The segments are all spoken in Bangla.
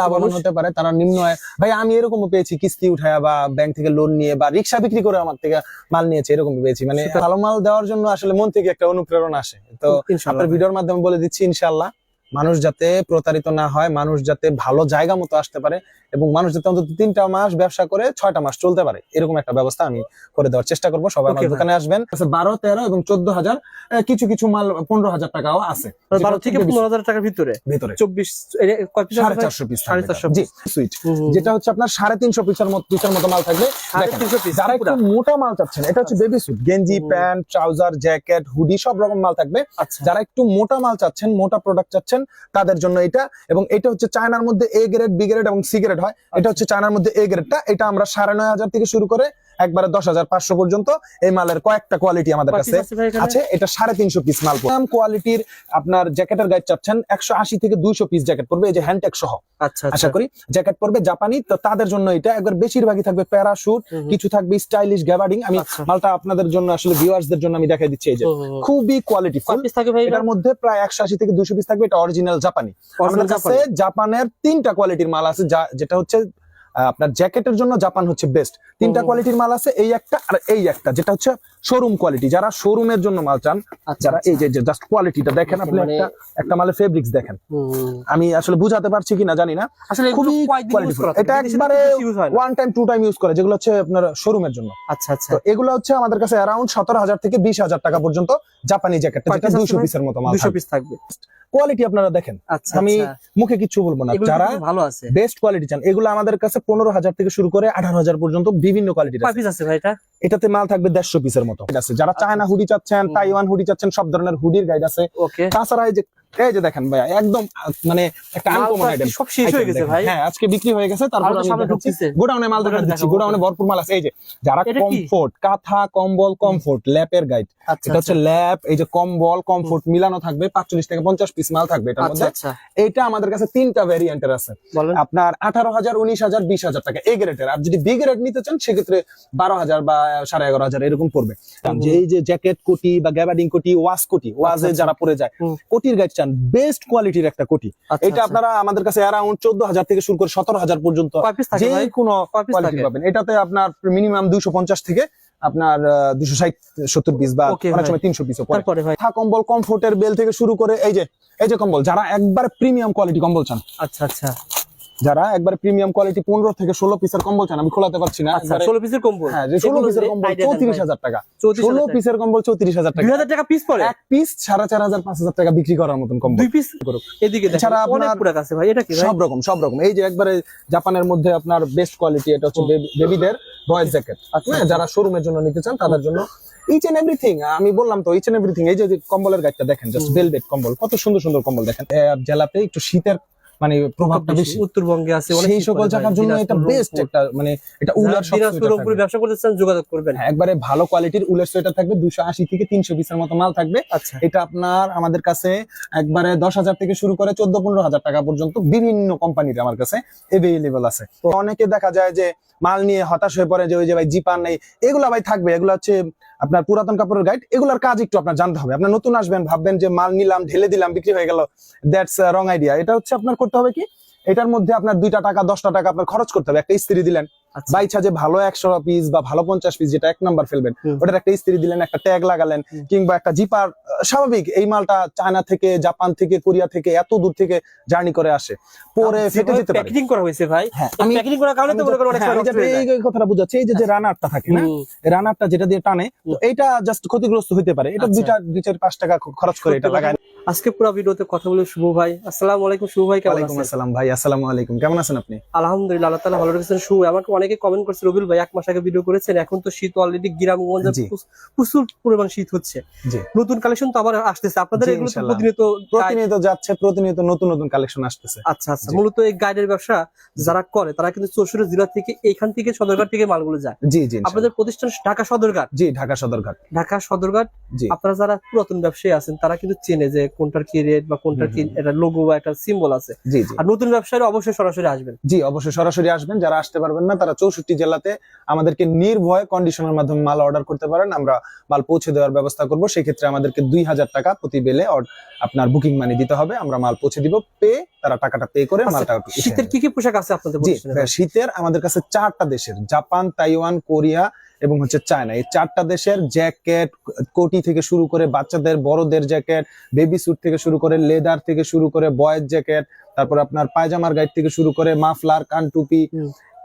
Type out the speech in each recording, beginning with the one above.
লাভবান হতে পারে তারা নিম্ন আয় ভাই আমি এরকম পেয়েছি কিস্তি উঠায় বা ব্যাংক থেকে লোন নিয়ে বা রিক্সা বিক্রি করে আমার থেকে মাল নিয়েছে এরকম পেয়েছি। মানে ভালো মাল দেওয়ার জন্য আসলে মন থেকে একটা অনুপ্রেরণা আসে। তো আপনার ভিডিওর মাধ্যমে বলে দিচ্ছি ইনশাআল্লাহ মানুষ যাতে প্রতারিত না হয় মানুষ যাতে ভালো জায়গা মতো আসতে পারে এবং মানুষ যাতে অন্তত তিনটা মাস ব্যবসা করে ছয়টা মাস চলতে পারে এরকম একটা ব্যবস্থা আমি করে দেওয়ার চেষ্টা করব। সবাই আমার দোকানে আসবেন। আচ্ছা, বারো তেরো এবং চোদ্দ হাজার কিছু কিছু মাল পনেরো হাজার টাকাও আছে। মানে বারো যেটা থেকে হচ্ছে পনেরো হাজার টাকার ভিতরে? ভিতরে। চব্বিশ সাড়ে চারশো পিস সাড়ে চারশো জি সুইট। যেটা হচ্ছে আপনার সাড়ে তিনশো পিসের মতো পিসের মতো মাল থাকবে। সাড়ে তিনশো পিস যারা একটু মোটা মাল চাচ্ছেন এটা হচ্ছে বেবি স্যুট গেঞ্জি প্যান্ট ট্রাউজার জ্যাকেট হুডি সব রকম মাল থাকবে। আচ্ছা। যারা একটু মোটা মাল চাচ্ছেন মোটা প্রোডাক্ট চাচ্ছেন তাদের জন্য এটা, এবং এটা হচ্ছে চায়নার মধ্যে এ গ্রেড বি গ্রেড এবং সি গ্রেড হয়। এটা হচ্ছে চায়নার মধ্যে এ গ্রেডটা এটা আমরা সাড়ে নয় হাজার থেকে শুরু করে একবারে দশ হাজার পাঁচশো পর্যন্ত এই মালের কয়েকটা কোয়ালিটি আমাদের কাছে আছে এটা সাড়ে তিনশো পিস মাল কোয়ালিটির আপনার জ্যাকেটের গাইড চাচ্ছেন একশো আশি থেকে দুইশো পিস জ্যাকেট পড়বে। এই যে হ্যান্ডটেক সহ। আচ্ছা আশা আচ্ছা করি জ্যাকেট পড়বে জাপানি। তো তাদের জন্য এটা একবার বেশিরভাগই থাকবে প্যারাশুট। কিছু থাকবে স্টাইলিশ গ্যাবার্ডিং আমি আচ্ছা। মালটা আপনাদের জন্য আসলে ভিউয়ার্সদের জন্য আমি দেখাই দিচ্ছি। এই যে। খুবই কোয়ালিটি? এটার মধ্যে প্রায় একশো আশি থেকে দুশো পিস থাকবে। এটা অরিজিনাল জাপানি আমাদের কাছে জাপানের তিনটা কোয়ালিটির মাল আছে যা যেটা হচ্ছে আপনার জ্যাকেটের জন্য জাপান হচ্ছে বেস্ট তিনটা কোয়ালিটির মাল আছে এই একটা আর এই একটা যেটা হচ্ছে শোরুম কোয়ালিটি যারা শোরুমের জন্য মাল চান আচ্ছা, যারা এই আচ্ছা। যে জাস্ট কোয়ালিটিটা দেখেন আপনি একটা একটা মালের ফেব্রিক্স দেখেন। আমি আসলে বুঝাতে পারছি কিনা জানি না। আসলে খুবই এটা একবারে। One time two time use করে যেগুলো হচ্ছে আপনার শোরুমের জন্য। আচ্ছা আচ্ছা। তো এগুলো হচ্ছে আমাদের কাছে অ্যারাউন্ড সতেরো হাজার থেকে বিশ হাজার টাকা পর্যন্ত জাপানি জ্যাকেট যেটা ভাই? পিসের মতো মাল দুশো পিস থাকবে। কোয়ালিটি আপনারা দেখেন। আচ্ছা আমি আচ্ছা। মুখে কিছু বলব না। যারা ভালো আছে। বেস্ট কোয়ালিটি চান এগুলো আমাদের কাছে পনেরো হাজার থেকে শুরু করে আঠারো হাজার পর্যন্ত বিভিন্ন কোয়ালিটি আছে। ভাই এটা? এটাতে মাল থাকবে দেড়শো পিসের মতো। আছে যারা চায়না হুডি চাচ্ছেন। তাইওয়ান হুডি চাচ্ছেন সব ধরনের হুডির গাইড আছে। তাছাড়া এই যে এই যে দেখেন ভাইয়া একদম মানে একটা আনকমন আইটেম সব শেষ হয়ে গেছে ভাই। হ্যাঁ আজকে বিক্রি হয়ে গেছে তারপর আমি দেখাচ্ছি। গোডাউনে মাল দেখা দিচ্ছি গোডাউনে ভরপুর মাল আছে। এই যে যারা কমফোর্ট কাঁথা কম্বল কমফোর্ট ল্যাপের গাইড আচ্ছা এটা হচ্ছে ল্যাপ এই যে কম্বল কমফোর্ট মিলানো থাকবে পাঁচচল্লিশ থেকে পঞ্চাশ পিস মাল থাকবে এটার আচ্ছা মধ্যে। আচ্ছা। এইটা আমাদের কাছে তিনটা ভ্যারিয়েন্টের আছে। আপনার আঠারো হাজার উনিশ হাজার বিশ হাজার টাকা এ গ্রেডের আর যদি বি গ্রেড নিতে চান সেক্ষেত্রে বারো হাজার বা সাড়ে এগারো হাজার এরকম পড়বে। যে এই যে জ্যাকেট কোটি বা গ্যাবার্ডিং কোটি ওয়াশ কোটি ওয়াজে আচ্ছা। যারা পরে যায় কোটির গাইড চান বেস্ট কোয়ালিটির একটা কোটি। আচ্ছা, এটা আচ্ছা। আপনারা আমাদের কাছে অ্যারাউন্ড চোদ্দ হাজার থেকে শুরু করে সতেরো হাজার পর্যন্ত থাকে যে কোনো কোয়ালিটি পাবেন। এটাতে আপনার মিনিমাম দুইশো পঞ্চাশ থেকে আপনার দুশো ষাট সত্তর পিস বা অনেক সময় তিনশো পিস পড়ে। তারপরে ভাই? মাথা কম্বল কমফোর্টের বেল থেকে শুরু করে এই যে এই যে কম্বল যারা একবার প্রিমিয়াম কোয়ালিটি কম্বল চান। আচ্ছা আচ্ছা। যারা একবার প্রিমিয়াম কোয়ালিটি পনেরো থেকে ষোলো পিসের কম্বল চান আমি খোলাতে পারছি না। আচ্ছা ষোলো পিসের কম্বল? হ্যাঁ যে ষোলো পিসের কম্বল চৌত্রিশ হাজার টাকা। ষোলো পিসের কম্বল চৌত্রিশ হাজার টাকা। হাজার টাকা পিস পড়ে? এক পিস সাড়ে চার হাজার পাঁচ হাজার টাকা বিক্রি করার মতন কম্বল। দুই পিস। এদিকে অনেক আপনার- আছে ভাই এটা কি সব রকম সব রকম। এই যে একবারে জাপানের মধ্যে আপনার বেস্ট কোয়ালিটি এটা হচ্ছে বেবিদের বয়েজ জ্যাকেট আচ্ছা, যারা শোরুমের জন্য নিতে চান তাদের জন্য ইচ এন্ড এভরিথিং আমি বললাম তো ইচ এন্ড এভরিথিং এই যে কম্বলের গাইডটা দেখেন জাস্ট। ভেলভেট কম্বল কত সুন্দর সুন্দর কম্বল দেখেন। জেলাতে একটু শীতের মানে প্রভাবটা বেশি। উত্তরবঙ্গে আছে সেই সকল জায়গার জন্য এটা বেস্ট একটা মানে এটা উলার দিনাজপুর sweater ব্যবসা করতে চান যোগাযোগ করবেন। হ্যাঁ, একবারে ভালো কোয়ালিটির উলের সোয়েটার থাকবে দুশো আশি থেকে তিনশো পিসের মতো মাল থাকবে। আচ্ছা। এটা আপনার আমাদের কাছে একবারে দশ হাজার থেকে শুরু করে চোদ্দ পনেরো হাজার টাকা পর্যন্ত বিভিন্ন কোম্পানির আমার কাছে এভেলেবল আছে। অনেকে দেখা যায় যে মাল নিয়ে হতাশ হয়ে পড়ে যে ওই যে ভাই জিপার নেই এগুলা ভাই থাকবে এগুলো হচ্ছে আপনার পুরাতন কাপড়ের গাইড এগুলার কাজ একটু আপনার জানতে হবে। আপনার নতুন আসবেন, ভাববেন যে মাল নিলাম, ঢেলে দিলাম, বিক্রি হয়ে গেল দ্যাটস রং আইডিয়া এটা হচ্ছে আপনার করতে হবে কি? এটার মধ্যে আপনার দুইটা টাকা, দশটা টাকা আপনার খরচ করতে হবে। একটা ইস্ত্রি দিলেন আচ্ছা। বা ইচ্ছা যে ভালো একশো পিস বা ভালো পঞ্চাশ পিস যেটা এক নাম্বার ফেলবেন ওটার একটা ইস্ত্রি দিলেন একটা ট্যাগ লাগালেন কিংবা একটা জিপার স্বাভাবিক এই মালটা চায়না থেকে জাপান থেকে কোরিয়া থেকে এত দূর থেকে জার্নি করে আসে। পরে ফেটে যেতে পারে। প্যাকেজিং করা হয়েছে ভাই হ্যাঁ, আমি প্যাকেজিং করার কারণে তো মনে করেন অনেক হ্যাঁ, হয়ে। এই কথাটা বুঝাচ্ছি এই যে যে রানারটা থাকে না রানারটা যেটা দিয়ে টানে তো। এইটা জাস্ট ক্ষতিগ্রস্ত হতে পারে। এটা আচ্ছা। দুইটা দুই চার পাঁচ টাকা খরচ করে এটা লাগায়। আজকে পুরো ভিডিওতে কথা বলে শুভ ভাই। আসসালামু আলাইকুম শুভ ভাই কেমন আছেন? আসসালাম ভাই আসসালামু আলাইকুম কেমন আছেন আপনি? আলহামদুলিল্লাহ আল্লাহ তাআলা ভালো রেখেছেন শুভ। আমাকে অনেকে কমেন্ট করছে রবিউল ভাই এক মাস আগে ভিডিও করেছেন এখন তো শীত অলরেডি গ্রামগঞ্জে। প্রচুর- পরিমাণ শীত হচ্ছে। নতুন কালেকশন তো আবার আসতেছে আপনাদের এগুলো প্রতিনিয়ত প্রতিনিয়ত যাচ্ছে প্রতিনিয়ত নতুন নতুন কালেকশন আসতেছে। আচ্ছা আচ্ছা। মূলত এই গাইডের ব্যবসা যারা করে তারা কিন্তু চৌষট্টি জেলা থেকে এখান থেকে সদরঘাট থেকে মালগুলো যায়। জি জি আপনাদের প্রতিষ্ঠান ঢাকা সদরঘাট। জি ঢাকা সদরঘাট। ঢাকা সদরঘাট। জি। আপনারা যারা পুরাতন ব্যবসায়ী আছেন তারা কিন্তু চেনে যে কোনটার কি রেট বা কোনটার কি। একটা লোগো বা একটা সিম্বল আছে। জি জি। আর নতুন ব্যবসায়ীরা অবশ্যই সরাসরি আসবেন। জি অবশ্যই সরাসরি আসবেন। যারা আসতে পারবেন না তারা চৌষট্টি জেলাতে আমাদেরকে নির্ভয় কন্ডিশনের মাধ্যমে মাল অর্ডার করতে পারেন। আমরা মাল পৌঁছে দেওয়ার ব্যবস্থা করব। সেক্ষেত্রে আমাদেরকে দুই হাজার টাকা প্রতি বেলে আপনার বুকিং মানি দিতে হবে। আমরা মাল পৌঁছে দিব পে তারা টাকাটা পে করে আচ্ছা, মালটা শীতের কি কি পোশাক আছে আপনাদের জি শীতের আমাদের কাছে চারটা দেশের জাপান তাইওয়ান কোরিয়া এবং হচ্ছে চায়না। এই চারটা দেশের জ্যাকেট কোটি থেকে শুরু করে বাচ্চাদের বড়দের জ্যাকেট বেবি স্যুট থেকে শুরু করে লেদার থেকে শুরু করে বয়েজ জ্যাকেট তারপর আপনার পায়জামার গাইড থেকে শুরু করে মাফলার কান টুপি।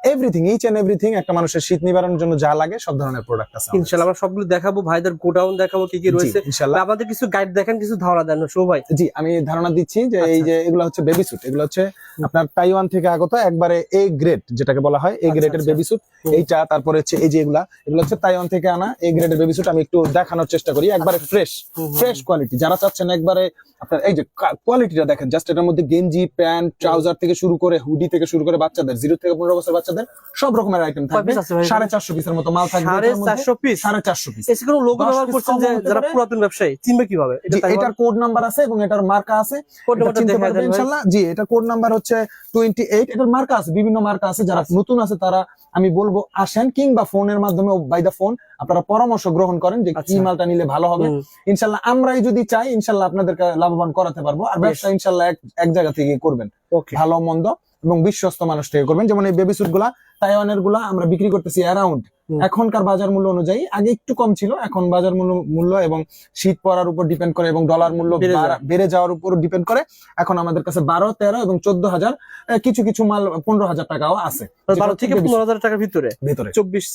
এভরিথিং ইচ এন্ড এভরিথিং একটা মানুষের শীত নিবারণের জন্য যা লাগে সব ধরনের প্রোডাক্ট আছে আমাদের ইনশাল্লাহ আমরা সবগুলো দেখাবো। ভাইদের গোডাউন দেখাবো কি কি রয়েছে। ইনশাল্লাহ আমাদের কিছু গাইড দেখেন কিছু ধারণা দেন শো ভাই। জি আমি ধারণা দিচ্ছি যে এই আচ্ছা। যে এগুলো হচ্ছে বেবি স্যুট এগুলো হচ্ছে আপনার তাইওয়ান থেকে আগত একবারে এ গ্রেড যেটাকে বলা হয় এ গ্রেডের। বেবি স্যুট এইটা তারপরে হচ্ছে এই যে এগুলা এগুলো হচ্ছে তাইওয়ান থেকে আনা এ গ্রেডের বেবি স্যুট আমি একটু দেখানোর চেষ্টা করি একবারে ফ্রেশ ফ্রেশ কোয়ালিটি যারা চাচ্ছেন একবারে আপনার এই যে কোয়ালিটিটা দেখেন জাস্ট এটার মধ্যে গেঞ্জি প্যান্ট ট্রাউজার থেকে শুরু করে হুডি থেকে শুরু করে বাচ্চাদের জিরো থেকে পনেরো বছর বাচ্চাদের সব রকমের আইটেম থাকবে? সাড়ে চারশো পিসের মতো মাল থাকবে সাড়ে চারশো পিস সাড়ে চারশো পিস লোগো ব্যবহার করছেন যে যারা পুরাতন ব্যবসায়ী চিনবে কীভাবে? এটার কোড নাম্বার আছে এবং এটার মার্কা আছে। ইনশাল্লাহ। জি এটা কোড নাম্বার হচ্ছে টোয়েন্টি এইট এটার মার্কা আছে বিভিন্ন মার্কা আছে। যারা। নতুন আছে তারা আমি বলব আসেন কিংবা ফোনের মাধ্যমে বাই দা ফোন আপনারা পরামর্শ গ্রহণ করেন যে কি আচ্ছা। মালটা নিলে ভালো হবে। ইনশাল্লাহ আমরাই যদি চাই ইনশাল্লাহ আপনাদেরকে লাভবান করাতে পারব। আর ব্যবসা ইনশাল্লাহ এক এক জায়গা থেকে করবেন। ভালো মন্দ। এবং বিশ্বস্ত মানুষ থেকে করবেন যেমন এই বেবি স্যুটগুলা তাইওয়ানেরগুলা আমরা বিক্রি করতেছি অ্যারাউন্ড। এখনকার বাজার মূল্য অনুযায়ী আগে একটু কম ছিল এখন বাজার মূল্য মূল্য এবং শীত পড়ার উপর ডিপেন্ড করে এবং ডলার মূল্য বেড়ে যাওয়ার উপর ডিপেন্ড করে এখন আমাদের কাছে বারো তেরো এবং চোদ্দ হাজার কিছু কিছু মাল পনেরো হাজার টাকাও আছে। বারো থেকে পনেরো হাজার টাকার ভিতরে? ভেতরে। চব্বিশ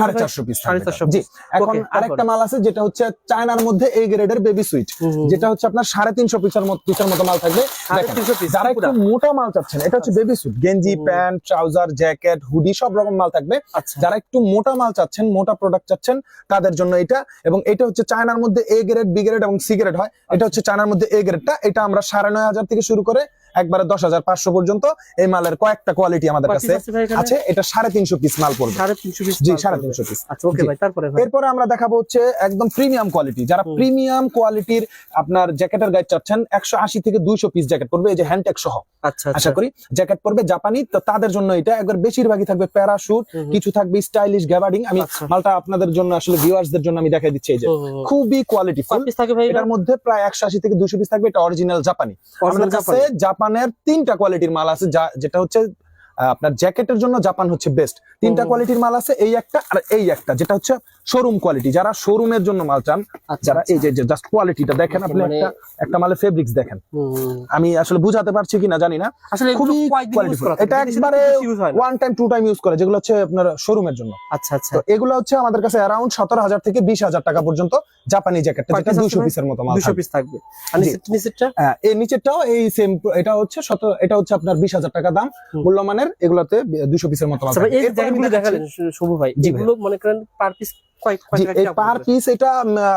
সাড়ে চারশো পিস সাড়ে চারশো জি এখন আরেকটা মাল আছে যেটা হচ্ছে চায়নার মধ্যে এই গ্রেডের বেবি সুইট যেটা হচ্ছে আপনার সাড়ে তিনশো পিসের মতো পিসের মতো মাল থাকবে। যারা একটু মোটা মাল চাচ্ছেন এটা হচ্ছে বেবি স্যুট গেঞ্জি প্যান্ট ট্রাউজার জ্যাকেট হুডি সব রকম মাল থাকবে। আচ্ছা। যারা একটু মোটা মাল চাচ্ছেন মোটা প্রোডাক্ট চাচ্ছেন তাদের জন্য এটা এবং এটা হচ্ছে চায়নার মধ্যে এ গ্রেড বি গ্রেড এবং সি গ্রেড হয়। এটা হচ্ছে চায়নার মধ্যে এ গ্রেডটা এটা আমরা সাড়ে নয় হাজার থেকে শুরু করে একবারে দশ হাজার পাঁচশো পর্যন্ত এই মালের কয়েকটা কোয়ালিটি আমাদের কাছে আছে এটা সাড়ে তিনশো পিস মাল পড়বে। জি সাড়ে তিনশো পিস আচ্ছা এরপরে আমরা দেখাবো হচ্ছে একদম প্রিমিয়াম কোয়ালিটি যারা প্রিমিয়াম কোয়ালিটির আপনার জ্যাকেটের গাইড চাচ্ছেন একশো আশি থেকে দুইশো পিস জ্যাকেট পড়বে এই যে হ্যান্ডটেক সহ। আচ্ছা আশা আচ্ছা করি জ্যাকেট পড়বে জাপানি তো তাদের জন্য এটা একবার বেশিরভাগই থাকবে প্যারাশুট। কিছু থাকবে স্টাইলিশ গ্যাবার্ডিং আমি। মালটা আপনাদের জন্য আসলে ভিউয়ার্সদের জন্য আমি দেখাই দিচ্ছি এই যে। খুবই কোয়ালিটি? এটার মধ্যে প্রায় একশো আশি থেকে দুশো পিস থাকবে এটা অরিজিনাল জাপানি আমাদের কাছে জাপানি। জাপানের তিনটা কোয়ালিটির মাল আছে যা যেটা হচ্ছে আপনার জ্যাকেটের জন্য জাপান হচ্ছে বেস্ট তিনটা কোয়ালিটির মাল আছে এই একটা আর এই একটা যেটা হচ্ছে শোরুম কোয়ালিটি যারা শোরুমের জন্য মাল চান আচ্ছা, যারা এই যে জাস্ট কোয়ালিটিটা দেখেন আপনি মানে- একটা একটা মালের ফেব্রিক্স দেখেন। আমি আসলে বুঝাতে পারছি কিনা জানি না আসলে খুবই full। এটা একবারে। One time two time use করে যেগুলো হচ্ছে আপনার শোরুমের জন্য আচ্ছা আচ্ছা তো এগুলো হচ্ছে আমাদের কাছে সতেরো হাজার থেকে বিশ হাজার টাকা পর্যন্ত জাপানি জ্যাকেটটা যেটা piece আছে দুইশো ভাই? পিসের মতো মাল দুশো থাকবে। পিস থাকবে আর। নিচেরটা হ্যাঁ, এই নিচেরটাও এই সেম এটা হচ্ছে শত এটা হচ্ছে আপনার বিশ হাজার টাকা দাম। মূল্যমানের এগুলোতে দুশো পিসের মতো দেখালেন শুভ ভাই এগুলো মনে করেন পার পিস কয় কয় জি টাকা এই কীরকম পার পিস এটা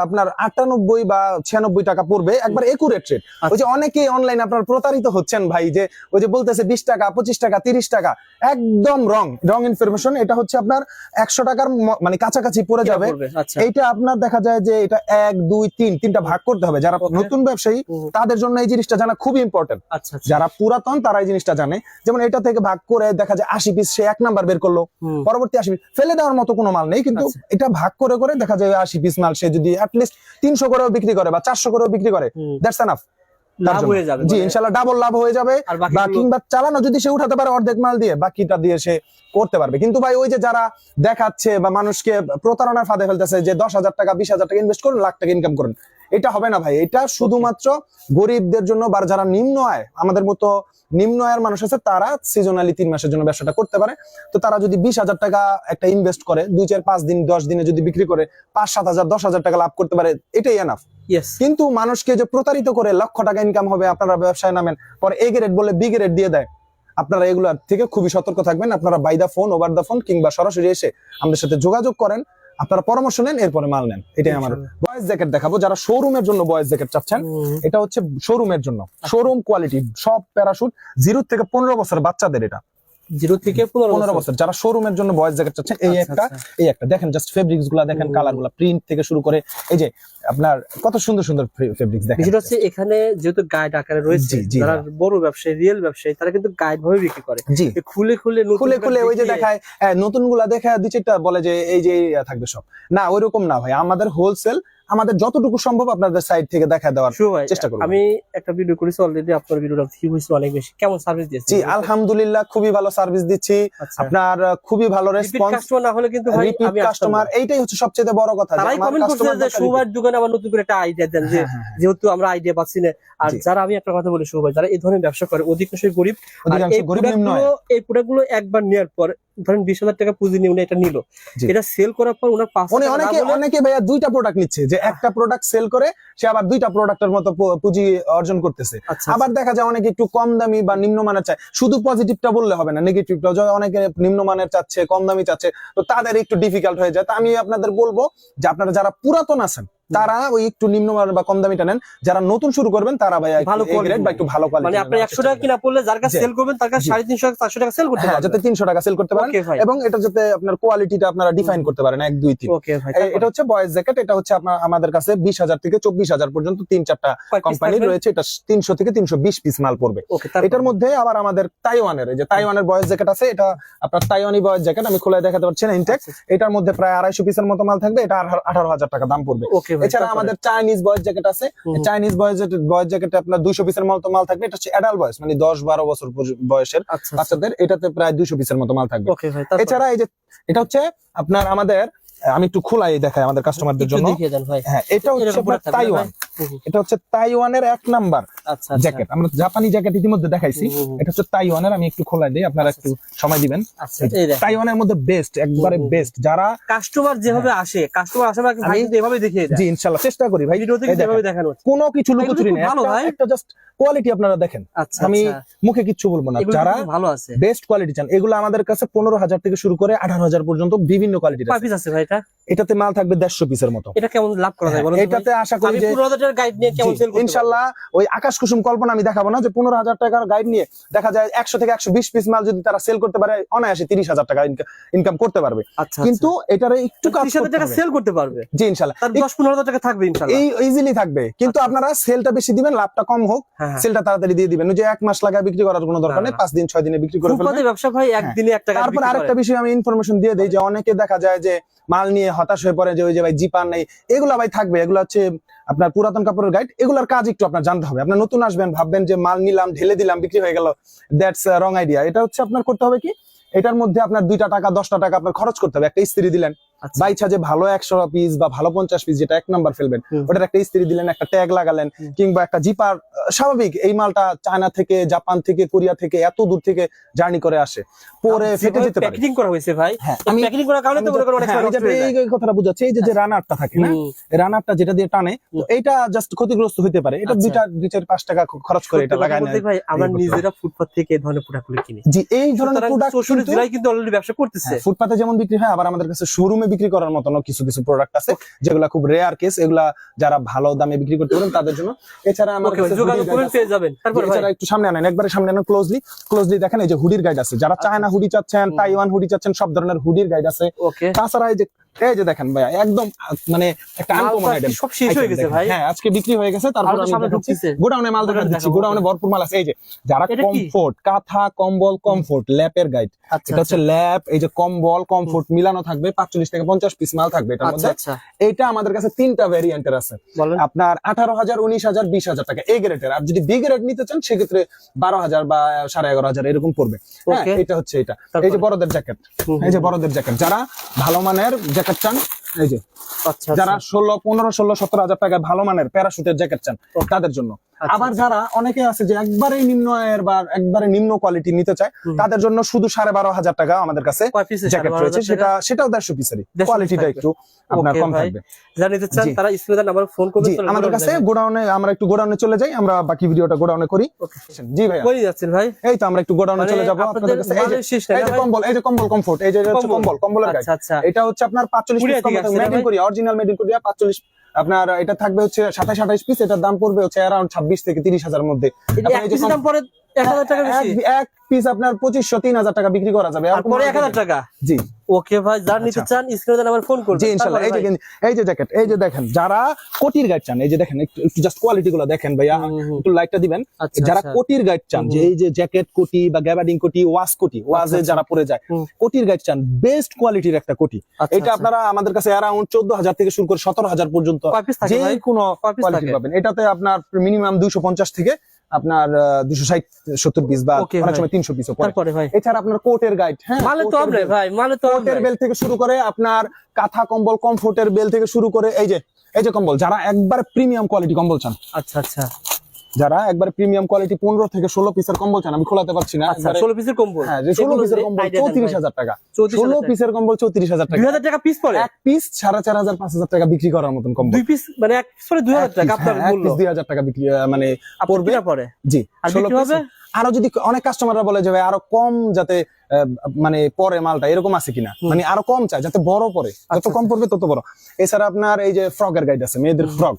আপনার আটানব্বই বা ছিয়ানব্বই টাকা পড়বে। একবার একুরেট রেট ওই যে অনেকে অনলাইন আপনার প্রতারিত হচ্ছেন ভাই যে ওই যে বলতেছে বিশ টাকা পঁচিশ টাকা তিরিশ টাকা একদম রং রং ইনফরমেশন এটা হচ্ছে আপনার একশো টাকার মানে কাছাকাছি পড়ে যাবে? আচ্ছা। এইটা আপনার দেখা যায় যে এটা এক দুই তিন তিনটা ভাগ করতে হবে। যারা নতুন ব্যবসায়ী তাদের জন্য এই জিনিসটা জানা খুব ইম্পর্টেন্ট আচ্ছা আচ্ছা। যারা পুরাতন তারা এই জিনিসটা জানে। যেমন এটা থেকে ভাগ করে দেখা যায় আশি পিস সে এক নাম্বার বের করল। পরবর্তী আশি পিস ফেলে দেওয়ার মতো কোনো মাল নেই কিন্তু আচ্ছা। এটা ভাগ করে করে দেখা যায় আশি পিস মাল সে যদি অ্যাটলিস্ট তিনশো করেও বিক্রি করে বা চারশো করেও বিক্রি করে দ্যাটস এনাফ জি মানে- ইনশাল্লাহ ডাবল লাভ হয়ে যাবে। বা কিংবা চালানো যদি সে উঠাতে পারে অর্ধেক মাল দিয়ে বাকিটা দিয়ে সে করতে পারবে। কিন্তু ভাই ওই যে যারা দেখাচ্ছে বা মানুষকে প্রতারণার ফাঁদে ফেলতেছে যে দশ হাজার টাকা বিশ হাজার টাকা ইনভেস্ট করুন লাখ টাকা ইনকাম করুন এটা হবে না ভাই এটা শুধুমাত্র গরিবদের জন্য বা যারা নিম্ন আয় আমাদের মতো নিম্ন আয়ের মানুষ আছে তারা সিজনালি তিন মাসের জন্য ব্যবসাটা করতে পারে। তো তারা যদি বিশ হাজার টাকা একটা ইনভেস্ট করে দুই চার পাঁচ দিন দশ দিনে যদি বিক্রি করে পাঁচ সাত হাজার দশ হাজার টাকা লাভ করতে পারে এটাই এনাফ কিন্তু মানুষকে যে প্রতারিত করে লক্ষ টাকা ইনকাম হবে আপনারা ব্যবসায় নামেন পরে এ গ্রেড বলে বি গ্রেড দিয়ে দেয়। আপনারা এগুলোর থেকে খুবই সতর্ক থাকবেন আপনারা by the phone over the phone কিংবা সরাসরি এসে আমাদের সাথে যোগাযোগ করেন। আপনারা পরামর্শ নেন এরপরে মাল নেন। এটাই আমার বয়েস জ্যাকেট দেখাবো। যারা শোরুমের জন্য বয়েস জ্যাকেট চাচ্ছেন এটা হচ্ছে শোরুমের জন্য। শোরুম কোয়ালিটি সব প্যারাশুট জিরো থেকে পনেরো বছর বাচ্চাদের এটা। জিরো থেকে পনেরো বছর। যারা শোরুমের জন্য বয়েজ জ্যাকেট চাচ্ছেন এই আচ্ছা, একটা আচ্ছা। এই একটা। দেখেন জাস্ট ফেব্রিক্সগুলা দেখেন কালারগুলা প্রিন্ট থেকে শুরু করে এই যে আপনার কত সুন্দর সুন্দর ফেব্রিক্স দেখেন। বিষয়টা হচ্ছে এখানে যেহেতু গাইড আকারে রয়েছে যারা বড় ব্যবসায়ী রিয়েল ব্যবসায়ী তারা কিন্তু গাইড ভাবে বিক্রি করে। জি। খুলে খুলে নতুন খুলে খুলে ওই যে দেখিয়ে- দেখায় নতুনগুলা দেখা দিচ্ছে বলে যে এই যে থাকবে সব। না ওইরকম না ভাই আমাদের হোলসেল আমাদের যতটুকু সম্ভব আপনাদের সাইড থেকে দেখা দেওয়ার চেষ্টা করব। আমি একটা ভিডিও করেছি অলরেডি আপনার ভিডিওটা ভিউ হয়েছে অনেক বেশি। কেমন সার্ভিস দিয়েছে জি আলহামদুলিল্লাহ খুবই ভালো সার্ভিস দিচ্ছি। আচ্ছা। আপনার খুবই ভালো রেসপন্স কাস্টমার না হলে কিন্তু ভাই আমি কাস্টমার এইটাই হচ্ছে সবচেয়ে বড় কথা তারাই কমেন্ট করছে যে শুভার দোকানে আবার নতুন করে একটা আইডিয়া দেন যে হ্যাঁ, হ্যাঁ, হ্যাঁ। যেহেতু আমরা আইডিয়া পাচ্ছি না আর যারা আমি একটা কথা বলি সুভাই যারা এই ধরনের ব্যবসা করে অধিকাংশই গরিব আর অধিকাংশ এই গরিব নিম্ন এই প্রোডাক্টগুলো একবার নেওয়ার পর ধরেন বিশ হাজার টাকা পুঁজি নিয়ে উনি এটা নিল। এটা সেল করার পর ওনার পাঁচ অনেকে অনেকে ভাইয়া দুইটা প্রোডাক্ট নিচ্ছে যে একটা প্রোডাক্ট সেল করে সে আবার দুইটা প্রোডাক্টের মতো পুঁজি অর্জন করতেছে। আচ্ছা আবার দেখা যায় অনেকে একটু কম দামি বা নিম্নমানের চায়। শুধু পজিটিভটা বললে হবে না নেগেটিভটা অনেকে নিম্নমানের চাচ্ছে কম দামি চাচ্ছে তো তাদের একটু ডিফিকাল্ট হয়ে যায়। তা আমি আপনাদের বলব যে আপনারা যারা পুরাতন আছেন তারা ওই একটু নিম্নমানের বা কম দামিটা নেন। যারা নতুন শুরু করবেন তারা ভাই ভালো ভালো বা একটু ভালো মানে কোয়ালিটি আপনি একশো টাকা কিনা পড়লে যার কাছে সেল করবেন তার কাছে জি। সাড়ে তিনশো চারশো টাকা সেল করতে হ্যাঁ যাতে তিনশো টাকা সেল করতে পারেন এবং এটা যাতে আপনার কোয়ালিটিটা আপনারা ডিফাইন করতে পারেন এক দুই তিন। ওকে ভাই এ- এটা হচ্ছে বয়েজ জ্যাকেট এটা হচ্ছে আপনার আমাদের কাছে বিশ হাজার থেকে চব্বিশ হাজার পর্যন্ত তিন চারটা কোম্পানি রয়েছে এটা তিনশো থেকে তিনশো বিশ পিস মাল পড়বে। এটার মধ্যে আবার আমাদের তাইওয়ানের যে তাইওয়ানের বয়েজ জ্যাকেট আছে এটা আপনার তাইওয়ানি বয়েজ জ্যাকেট আমি খোলায় দেখাতে পারছি না ইনটেক এটার মধ্যে প্রায় আড়াইশো পিসের মতো মাল থাকবে এটা আঠারো হাজার টাকা দাম পড়বে। ওকে এছাড়া আমাদের চাইনিজ বয়স জ্যাকেট আছে। চাইনিজ বয়স বয়স জ্যাকেটে আপনার দুইশো পিসের মতো মাল থাকবে। এটা হচ্ছে অ্যাডাল বয়স মানে দশ বারো বছর বয়সের আচ্ছা বাচ্চাদের এটাতে প্রায় দুইশো পিসের মতো মাল থাকবে। এছাড়া এই যে এটা হচ্ছে আপনার আমাদের আমি একটু খোলাই দেখাই আমাদের কাস্টমারদের জন্য। হ্যাঁ এটা হচ্ছে তাইওয়ান। এটা হচ্ছে তাইওয়ানের এক নাম্বার আচ্ছা আচ্ছা। জ্যাকেট। আমরা জাপানি জ্যাকেট ইতিমধ্যে দেখাইছি। এটা হচ্ছে তাইওয়ানের আমি একটু খোলাই দিই আপনারা একটু সময় দিবেন। আচ্ছা তাইওয়ানের মধ্যে বেস্ট একবারে। বেস্ট যারা কাস্টমার যেভাবে আসে কাস্টমার আসার আগে ভাই এভাবে দেখিয়ে জি ইনশাল্লাহ চেষ্টা করি ভাই। ভিডিওতে এই কিন্তু দেখেন, কোনো কিছু লুকোচুরি নেই ভালো ভাই। একটা জাস্ট কোয়ালিটি আপনারা দেখেন। আচ্ছা আমি আচ্ছা। মুখে কিচ্ছু বলব না। যারা ভালো আছে। বেস্ট কোয়ালিটি চান এগুলো আমাদের কাছে পনেরো হাজার থেকে শুরু করে আঠারো হাজার পর্যন্ত বিভিন্ন কোয়ালিটির আছে। পিস আছে ভাই এটা? এটাতে মাল থাকবে দেড়শো পিসের মতো। এটা কেমন লাভ করা যায় বলুন এটাতে আশা করি আমি যে গাইড নিয়ে কেমন ইনশাল্লাহ ওই আকাশ কুসুম কল্পনা আমি দেখাবো না যে পনেরো হাজার টাকার গাইড নিয়ে দেখা যায় একশো থেকে একশো বিশ পিস মাল যদি তারা সেল করতে পারে অনায়াসে তিরিশ হাজার টাকা ইনকাম করতে পারবে। আচ্ছা কিন্তু এটারে একটু টাকা সেল করতে পারবে। জি ইনশাল্লাহ। দশ পনেরো হাজার টাকা থাকবে ইনশাল্লাহ। এই ইজিলি থাকবে। কিন্তু আচ্ছা। আপনারা সেলটা বেশি দিবেন লাভটা কম হোক হ্যাঁ হ্যাঁ। সেলটা তাড়াতাড়ি দিয়ে দিবেন। যে এক মাস লাগায় বিক্রি করার কোনো দরকার নেই পাঁচ দিন ছয় দিনে বিক্রি করে ফেলবেন। ব্যবসা ভাই একদিনে এক টাকা তারপর আরেকটা বিষয় আমি ইনফরমেশন দিয়ে দেই যে অনেকে দেখা যায় যে মাল নিয়ে হতাশ হয়ে পড়ে যে ওই যে ভাই জিপার নেই এগুলা ভাই থাকবে এগুলো হচ্ছে আপনার পুরাতন কাপড়ের গাইড এগুলার কাজ একটু আপনার জানতে হবে। আপনার নতুন আসবেন, ভাববেন যে মাল নিলাম, ঢেলে দিলাম, বিক্রি হয়ে গেল দ্যাটস রং আইডিয়া এটা হচ্ছে আপনার করতে হবে কি? এটার মধ্যে আপনার দুইটা টাকা, দশটা টাকা আপনার খরচ করতে হবে। একটা ইস্ত্রি দিলেন আচ্ছা। ভালো একশো পিস বা ভালো পঞ্চাশ পিস যেটা এক নাম্বার ফেলবেন ওটার একটা ইস্ত্রি দিলেন একটা ট্যাগ লাগালেন কিংবা একটা জিপার স্বাভাবিক এই মালটা চায়না থেকে জাপান থেকে কোরিয়া থেকে এত দূর থেকে জার্নি করে আসে। পরে ফেটে যেতে পারে। প্যাকেজিং করা হয়েছে ভাই হ্যাঁ, আমি প্যাকেজিং করার কারণে তো মনে করেন অনেক হ্যাঁ, নষ্ট হয়ে। এই কথাটা বুঝাচ্ছি এই যে যে রানারটা থাকে না? রানারটা যেটা দিয়ে টানে তো এইটা জাস্ট ক্ষতিগ্রস্ত হতে পারে। এটা আচ্ছা। দুইটা দুই চার পাঁচ টাকা খরচ করে এটা লাগায় নেয় ভাই আমরা নিজেরা ফুটপাত থেকে এই ধরনের প্রোডাক্টগুলো কিনি। জি এই ধরনের প্রোডাক্ট কিন্তু অলরেডি ব্যবসা করতেছে। ফুটপাতে যেমন বিক্রি হয় আবার আমাদের কাছে শোরুমে বিক্রি করার মতন কিছু কিছু প্রোডাক্ট আছে যেগুলা খুব রেয়ার কেস এগুলা যারা ভালো দামে বিক্রি করতে পারেন তাদের জন্য। এছাড়া আমার। পেয়ে যাবেন। এছাড়া একটু সামনে আনেন একবারে সামনে আনেন ক্লোজলি ক্লোজলি দেখেন এই যে হুডির গাইড আছে। যারা চায়না হুডি চাচ্ছেন। তাইওয়ান হুডি চাচ্ছেন সব ধরনের হুডির গাইড আছে। তাছাড়া এই যে এই যে দেখেন ভাইয়া একদম মানে একটা আনকমন আইটেম সব শেষ হয়ে গেছে ভাই? হ্যাঁ আজকে বিক্রি হয়ে গেছে তারপর আমি দেখাচ্ছি। গোডাউনে মাল দেখা দিচ্ছি গোডাউনে ভরপুর মাল আছে এই যে যারা কমফোর্ট কাঁথা কম্বল কমফোর্ট ল্যাপের গাইড আচ্ছা এটা হচ্ছে ল্যাপ এই যে কম্বল কমফোর্ট মিলানো থাকবে পাঁচচল্লিশ থেকে পঞ্চাশ পিস মাল থাকবে এটার আচ্ছা মধ্যে। আচ্ছা এইটা আমাদের কাছে তিনটা ভ্যারিয়েন্টের আছে। আপনার আঠারো হাজার উনিশ হাজার বিশ হাজার টাকা এই গ্রেডের আর যদি বি গ্রেড নিতে চান সেক্ষেত্রে বারো হাজার বা সাড়ে এগারো হাজার এরকম পড়বে। হ্যাঁ এটা হচ্ছে এটা। এই যে বড়দের জ্যাকেট এই যে বড়দের জ্যাকেট যারা ভালো মানের জ্যাকেট চান? এই যে। আচ্ছা যারা ষোলো পনেরো ষোলো সতেরো হাজার টাকায় ভালো মানের প্যারাশুটের জ্যাকেট চান তাদের জন্য। আচ্ছা, আবার যারা অনেকে আছে যে একবারে নিম্ন আয়ের বা একবারে নিম্ন কোয়ালিটি নিতে চায় তাদের জন্য শুধু সাড়ে বারো হাজার টাকা আমাদের কাছে জ্যাকেট রয়েছে সেটা সেটাও দেড়শো 150 কোয়ালিটিটা একটু আপনার কম থাকবে। যারা নিতে চান তারা স্ক্রিনে নাম্বার ফোন করবেন আমাদের কাছে গোডাউনে আমরা একটু গোডাউনে চলে যাই আমরা বাকি ভিডিওটা গোডাউনে করি। জি ভাইয়া। কই যাচ্ছেন ভাই? এই তো আমরা একটু গোডাউনে মানে চলে যাব আপনাদের আপনাদের কাছে এই যে? কম্বল যে কম্বল কমফোর্ট এই যে হচ্ছে কম্বল। কম্বলের আচ্ছা আচ্ছা। এটা হচ্ছে আপনার পাঁচচল্লিশ কোরিয়া পিস থেকে made in Korea original made in Korea পাঁচচল্লিশ আপনার এটা থাকবে হচ্ছে সাতাশ আঠাশ পিস এটার দাম পড়বে হচ্ছে অ্যারাউন্ড ছাব্বিশ থেকে তিরিশ হাজার মধ্যে। পরে এক হাজার টাকা বেশি? এক- এক পিস আপনার পঁচিশশো তিন হাজার টাকা বিক্রি করা যাবে। আর এরকম পরে মাল এক হাজার টাকা? জি। ওকে ভাই যার নিতে আচ্ছা। চান স্ক্রিনে আমার ফোন করবেন। জি ইনশাল্লাহ। এই যে তারপরে ভাই। গেঞ্জি- এই যে জ্যাকেট এই যে দেখেন যারা কোটির গাইড চান এই যে দেখেন একটু একটু জাস্ট কোয়ালিটি গুলো দেখেন ভাইয়া। হুম, হুম। একটু লাইটটা দিবেন। আচ্ছা, যারা আচ্ছা। কোটির গাইড চান যে এই যে জ্যাকেট কোটি বা গ্যাবার্ডিং কোটি ওয়াশ কোটি ওয়াজে। যারা পরে যায় কোটির গাইড চান বেস্ট কোয়ালিটির একটা কোটি। এটা। আপনারা আমাদের কাছে চোদ্দ হাজার থেকে শুরু করে সতেরো হাজার পর্যন্ত যে কোনো কোয়ালিটি পাবেন। এটাতে আপনার মিনিমাম দুইশো পঞ্চাশ থেকে আপনার দুশো ষাট সত্তর পিস বা অনেক সময় তিনশো পিসও পরে এছাড়া আপনার কোটের গাইড হ্যাঁ? মালে তো কোটের হবে ভাই মালে তো কোটের বেল থেকে শুরু করে আপনার কাঁথা কম্বল কমফোর্টের বেল থেকে শুরু করে এই যে এই যে কম্বল যারা একবার প্রিমিয়াম কোয়ালিটি কম্বল চান। আচ্ছা আচ্ছা। যারা একবার প্রিমিয়াম কোয়ালিটি পনেরো থেকে ষোলো পিসের কম্বল চান আমি খোলাতে পারছি না আচ্ছা ষোলো পিসের কম্বল হ্যাঁ ষোলো পিসের কম্বল চৌত্রিশ হাজার টাকা। ষোলো পিসের কম্বল চৌত্রিশ হাজার টাকা। হাজার টাকা পিস পরে এক পিস সাড়ে চার হাজার পাঁচ হাজার টাকা বিক্রি করার মতন কম্বল দুই পিস মানে এক পিস পরে দুই হাজার টাকা আপনার মূল্য। দুই হাজার টাকা বিক্রি মানে পড়বে। পরে জি আর 16 বিক্রি হবে? piece। আরও যদি অনেক কাস্টমাররা বলে যে ভাই আরও কম যাতে মানে পরে মালটা এরকম আছে কিনা? মানে আরও কম চায় যাতে বড় পরে যত আচ্ছা, কম পড়বে তত বড়। এছাড়া আপনার এই যে ফ্রকের গাইড আছে মেয়েদের ফ্রক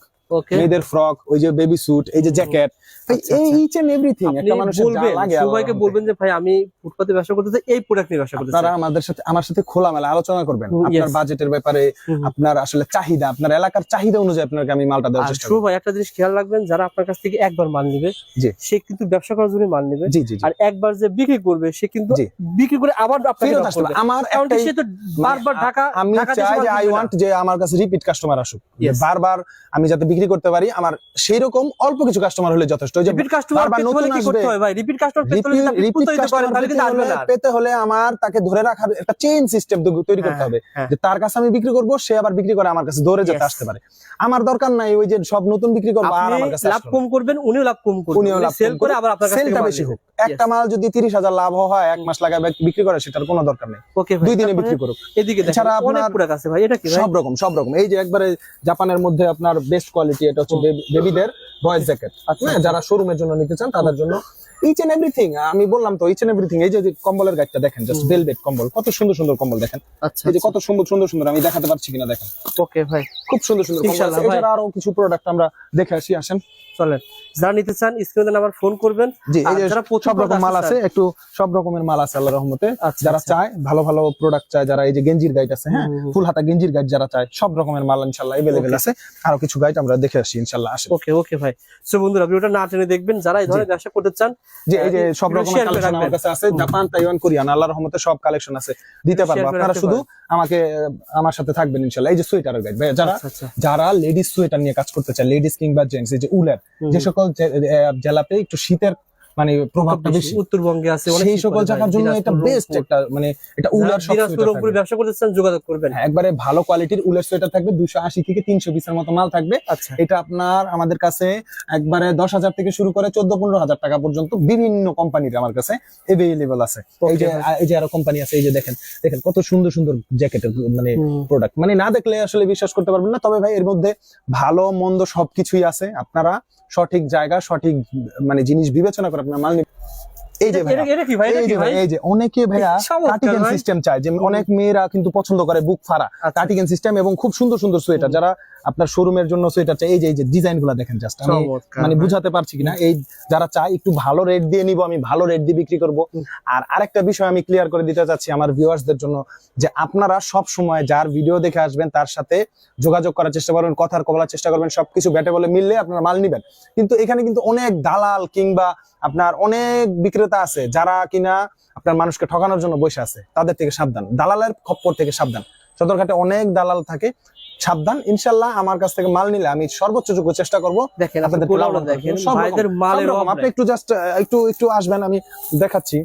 মেয়েদের ফ্রক ওই যে বেবি স্যুট এই যে জ্যাকেট আচ্ছা, এই ইচ এন্ড এভরিথিং একটা মানুষের বলবেন সবাইকে বলবেন যে ভাই আমি ফুটপাতে ব্যবসা করতেছি এই প্রোডাক্ট নিয়ে ব্যবসা করতেছি। আপনারা আমাদের সাথে আমার সাথে খোলামেলা আলোচনা করবেন। আপনার বাজেটের ব্যাপারে হুম, হুম। আপনার আসলে চাহিদা আপনার এলাকার চাহিদা অনুযায়ী আপনাকে আমি মালটা দেওয়ার চেষ্টা করব। ভাই একটা জিনিস খেয়াল রাখবেন যারা আপনার কাছ থেকে একবার মাল নিবে সে কিন্তু ব্যবসা করার জন্য মাল নিবে। আর একবার যে বিক্রি করবে সে কিন্তু বিক্রি করে আবার ফেরত। আমার কারণ সে তো বারবার মানে ঢাকা আমি চাই যে আই ওয়ান্ট যে আমার কাছে রিপিট কাস্টমার আসুক। বারবার আমি যাতে বিক্রি করতে পারি আমার সেই রকম অল্প কিছু কাস্টমার হলে যথেষ্ট। রিপিট কাস্টমার হয় রিপিট কাস্টমার পেতে হলে আমার তাকে ধরে রাখার একটা চেইন সিস্টেম তৈরি করতে হ্যাঁ, হবে হ্যাঁ। যে তার কাছে আমি বিক্রি করব সে আবার বিক্রি করে আমার কাছে দৌড়ে যেতে আসতে পারে। আমার দরকার নাই ওই যে সব নতুন বিক্রি করব আর আমার কাছে লাভ কম করবেন উনিও লাভ কম করবেন। উনিও লাভ সেল করে আবার আপনার কাছ সেলটা বেশি হোক। একটা মাল যদি তিরিশ হাজার লাভ হয় এক মাস লাগায় বিক্রি করে সেটার কোনো দরকার নেই। দুই দিনে বিক্রি করুক। এদিকে দেখেন এছাড়া অনেক প্রোডাক্ট আছে ভাই এটা কি ভাই? সব রকম সব রকম। এই যে একবারে জাপানের মধ্যে আপনার বেস্ট কোয়ালিটি এটা হচ্ছে বেবিদের বয়েজ জ্যাকেট আচ্ছা, যারা শোরুমের জন্য নিতে চান তাদের জন্য ইচ এন্ড এভরিথিং আমি বললাম তো ইচ এন্ড এভরিথিং এই যে কম্বলের গাইডটা দেখেন জাস্ট ভেলভেট কম্বল কত সুন্দর সুন্দর কম্বল দেখেন। আচ্ছা এই যে কত সুন্দর সুন্দর সুন্দর আমি দেখাতে পারছি কিনা দেখেন। ওকে ভাই। খুব সুন্দর সুন্দর ইনশাআল্লাহ ভাই। আরও কিছু প্রোডাক্ট আমরা দেখে আসি আসেন। চলেন। যারা নিতে চান স্ক্রিনে নাম্বার ফোন করবেন। জি এই যে সব রকম মাল আছে একটু সব রকমের মাল আছে আল্লাহ রহমতে। আচ্ছা, যারা আচ্ছা। চায় ভালো ভালো প্রোডাক্ট চায় যারা এই যে গেঞ্জির গাইড আছে হ্যাঁ। ফুল হাতা গেঞ্জির গাইড যারা চায় সব রকমের মাল ইনশাল্লাহ এভেলেবেল আছে। আরও কিছু গাইড আমরা দেখে আসি ইনশাল্লাহ আসে ওকে ওকে ভাই। সো বন্ধুরা ভিডিওটা না টেনে দেখবেন। যারা এই ধরনের ব্যবসা করতে চান যে এই যে সব একটু রকমের কালেকশন আমার কাছে আছে। জাপান তাইওয়ান কোরিয়ান আল্লাহর রহমতে সব কালেকশন আছে। দিতে পারব। আপনারা শুধু আমাকে আমার সাথে থাকবেন ইনশাল্লাহ। এই যে সোয়েটারের গাইড যারা আচ্ছা আচ্ছা। যারা লেডিস সোয়েটার নিয়ে কাজ করতে চায় লেডিস কিংবা জেন্টস এই যে উলের যে সকল জেলাতে একটু শীতের মানে প্রভাবটা বেশি। উত্তরবঙ্গে আছে সেই সকল জায়গার জন্য এটা বেস্ট একটা মানে এটা উলার দিনাজপুর sweater ব্যবসা করতে চান যোগাযোগ করবেন। হ্যাঁ, একবারে ভালো কোয়ালিটির উলের সোয়েটার থাকবে দুশো আশি থেকে তিনশো পিসের মতো মাল থাকবে। আচ্ছা। এটা আপনার আমাদের কাছে একবারে দশ হাজার থেকে শুরু করে চোদ্দ পনেরো হাজার টাকা পর্যন্ত বিভিন্ন কোম্পানির আমার কাছে এভেলেবল আছে। এই যে এই যে আরও কোম্পানি আছে এই যে দেখেন দেখেন কত সুন্দর সুন্দর জ্যাকেটের মানে প্রোডাক্ট মানে না দেখলে আসলে বিশ্বাস করতে পারবেন না তবে ভাই এর মধ্যে ভালো মন্দ সবকিছুই আছে। আপনারা সঠিক জায়গা সঠিক মানে জিনিস বিবেচনা করে আপনার মাল এই যে এই যে ভাই? ভাই, এই যে অনেকে ভাইয়া সিস্টেম চায় যে অনেক মেয়েরা কিন্তু পছন্দ করে বুক ফাড়া কাটিকেন সিস্টেম এবং খুব সুন্দর সুন্দর সোয়েটার যারা আপনার শোরুমের জন্য সোয়েটার চাই। এই যে এই যে ডিজাইনগুলা দেখেন জাস্ট আমি মানে বুঝাতে পারছি কিনা। এই যারা চায় একটু ভালো রেট দিয়ে নিব আমি ভালো রেট দিয়ে বিক্রি করব। আর আরেকটা বিষয় আমি ক্লিয়ার করে দিতে চাচ্ছি আমার ভিউয়ার্সদের জন্য যে আপনারা সব সময় যার ভিডিও দেখে আসবেন তার সাথে যোগাযোগ করার চেষ্টা করবেন কথার কবলার চেষ্টা করবেন সবকিছু ব্যাটে বলে মিললে আপনারা মাল নিবেন। কিন্তু এখানে কিন্তু অনেক দালাল কিংবা আপনার অনেক বিক্রেতা আছে যারা কিনা আপনার মানুষকে ঠকানোর জন্য বসে আছে। তাদের থেকে সাবধান। দালালের খপ্পর থেকে সাবধান। সদরঘাটে অনেক দালাল থাকে সাবধান। ইনশাল্লাহ আমার কাছ থেকে মাল নিলে আমি সর্বোচ্চ যোগ্য চেষ্টা করব। দেখেন আপনি আপনাদের দেখেন মালের একটু জাস্ট একটু একটু আসবেন আমি দেখাচ্ছি।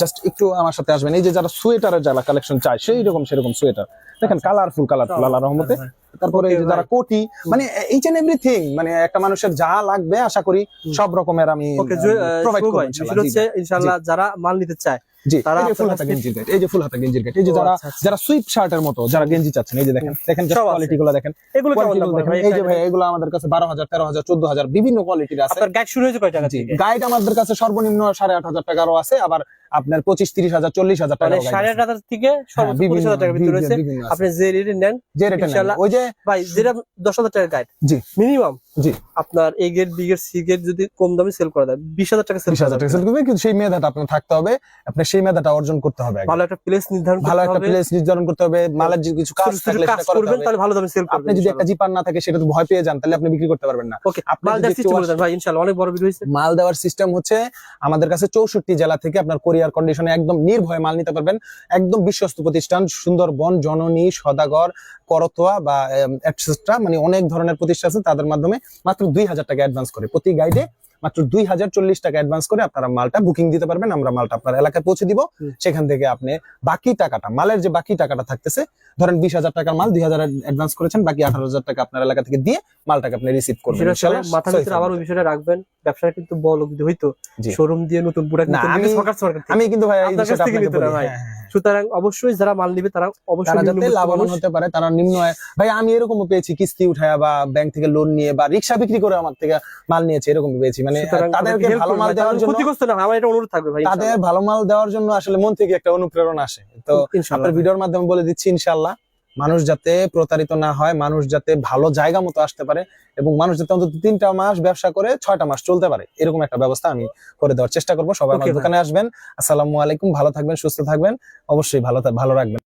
জাস্ট একটু আমার সাথে আসবেন। এই যে যারা সোয়েটারের যারা কালেকশন চায় সেই রকম সেরকম সোয়েটার। দেখেন কালারফুল কালারফুল আল্লাহ রহমতে। তারপরে এই যে যারা কোটি মানে ইচ এন্ড এভরিথিং মানে একটা মানুষের যা লাগবে আশা করি সব রকমের আমি প্রোভাইড করব ইনশাআল্লাহ যারা মাল নিতে চায় জি তারা ফুল হাতা গেঞ্জির এই যে ফুল হাতা গেঞ্জির গেট এই যে যারা আচ্ছা, আচ্ছা। যারা সুইপ শার্টের মতো যারা গেঞ্জি চাচ্ছেন এই যে দেখেন দেখেন কোয়ালিটি গুলো দেখেন। এগুলো এই যে ভাই এগুলো আমাদের কাছে বারো হাজার তেরো হাজার চোদ্দ হাজার বিভিন্ন কোয়ালিটির আছে। গাইড শুরু হয়েছে কয় টাকা গাইড আমাদের কাছে সর্বনিম্ন সাড়ে আট হাজার টাকারও আছে। আবার আপনার পঁচিশ তিরিশ হাজার চল্লিশ হাজার টাকা মানে সাড়ে আট হাজার থেকে হাজার ভিতরে রয়েছে। আপনি যে রেটে নেন যে রেটে ওই যে ভাই যেটা দশ হাজার টাকার গাইড জি। মিনিমাম জি। আপনার এ বি সি যদি কম দামে সেল করা যায় বিশ হাজার টাকা বিশ হাজার টাকা sell করবে কিন্তু সেই মেধাটা আপনার থাকতে হবে। আপনার সেই মেধাটা অর্জন করতে হবে ভালো একটা প্লেস নির্ধারণ ভালো একটা প্লেস নির্ধারণ করতে হবে। মালের যে কিছু কাজ থাকলে সেটা করবেন তাহলে ভালো দামে সেল আপনি যদি একটা জিপার না থাকে সেটা তো ভয় পেয়ে যান তাহলে আপনি বিক্রি করতে পারবেন না। ওকে আপনি মাল দেওয়ার সিস্টেম ভাই ইনশাআল্লাহ অনেক বড় ভিডিও হয়েছে। মাল দেওয়ার সিস্টেম হচ্ছে আমাদের কাছে চৌষট্টি জেলা থেকে আপনার কোরিয়ার কন্ডিশনে একদম নির্ভয়ে মাল নিতে পারবেন। একদম বিশ্বস্ত প্রতিষ্ঠান, সুন্দরবন, জননী, সদাগর, করতোয়া বা মানে অনেক ধরনের প্রতিষ্ঠান আছে, তাদের মাধ্যমে মাত্র দুই হাজার টাকা অ্যাডভান্স করে। প্রতি গাইডে মাত্র দুই হাজার চল্লিশ টাকা অ্যাডভান্স করে আপনারা মালটা বুকিং দিতে পারবেন। আমরা মালটা আপনার এলাকায় পৌঁছে দিব। সেখান থেকে আপনি বাকি টাকাটা মালের যে বাকি টাকাটা থাকতেছে ধরেন বিশ হাজার টাকার মাল দুই হাজার অ্যাডভান্স করেছেন বাকি আঠারো হাজার টাকা আপনার এলাকা থেকে দিয়ে মালটাকে আপনি রিসিভ করবেন মাথার ভিতরে আবার ওই বিষয়টা রাখবেন ব্যবসাটা কিন্তু বড় হইতো। শোরুম দিয়ে নতুন আমি- সরকার সরকার আমি কিন্তু ভাই এই বিষয়টা আপনাকে বলি। ভাই। হ্যাঁ, হ্যাঁ, হ্যাঁ। সুতরাং অবশ্যই যারা মাল নিবে তারা অবশ্যই যাতে লাভবান হতে পারে তারা নিম্ন ভাই আমি এরকমও পেয়েছি কিস্তি উঠায়া বা ব্যাংক থেকে লোন নিয়ে বা রিক্সা বিক্রি করে আমার থেকে মাল নিয়েছে এরকম পেয়েছি। মানে সুতরাং তাদেরকে তাদেরকে ভালো মাল দেওয়ার তাদের জন্য ক্ষতিগ্রস্ত না আমার এটা অনুরোধ থাকবে ভাই তাদের ভালো মাল দেওয়ার জন্য আসলে মন থেকে একটা অনুপ্রেরণা আসে। তো আপনার ভিডিওর মাধ্যমে বলে দিচ্ছি মানুষ যাতে প্রতারিত না হয় মানুষ যাতে ভালো জায়গা মতো আসতে পারে এবং মানুষ যাতে অন্তত তিনটা মাস ব্যবসা করে ছয়টা মাস চলতে পারে এরকম একটা ব্যবস্থা আমি করে দেওয়ার চেষ্টা করব। সবাই দোকানে আসবেন। আসসালামু আলাইকুম ভালো থাকবেন সুস্থ থাকবেন। অবশ্যই ভালো ভালো রাখবেন।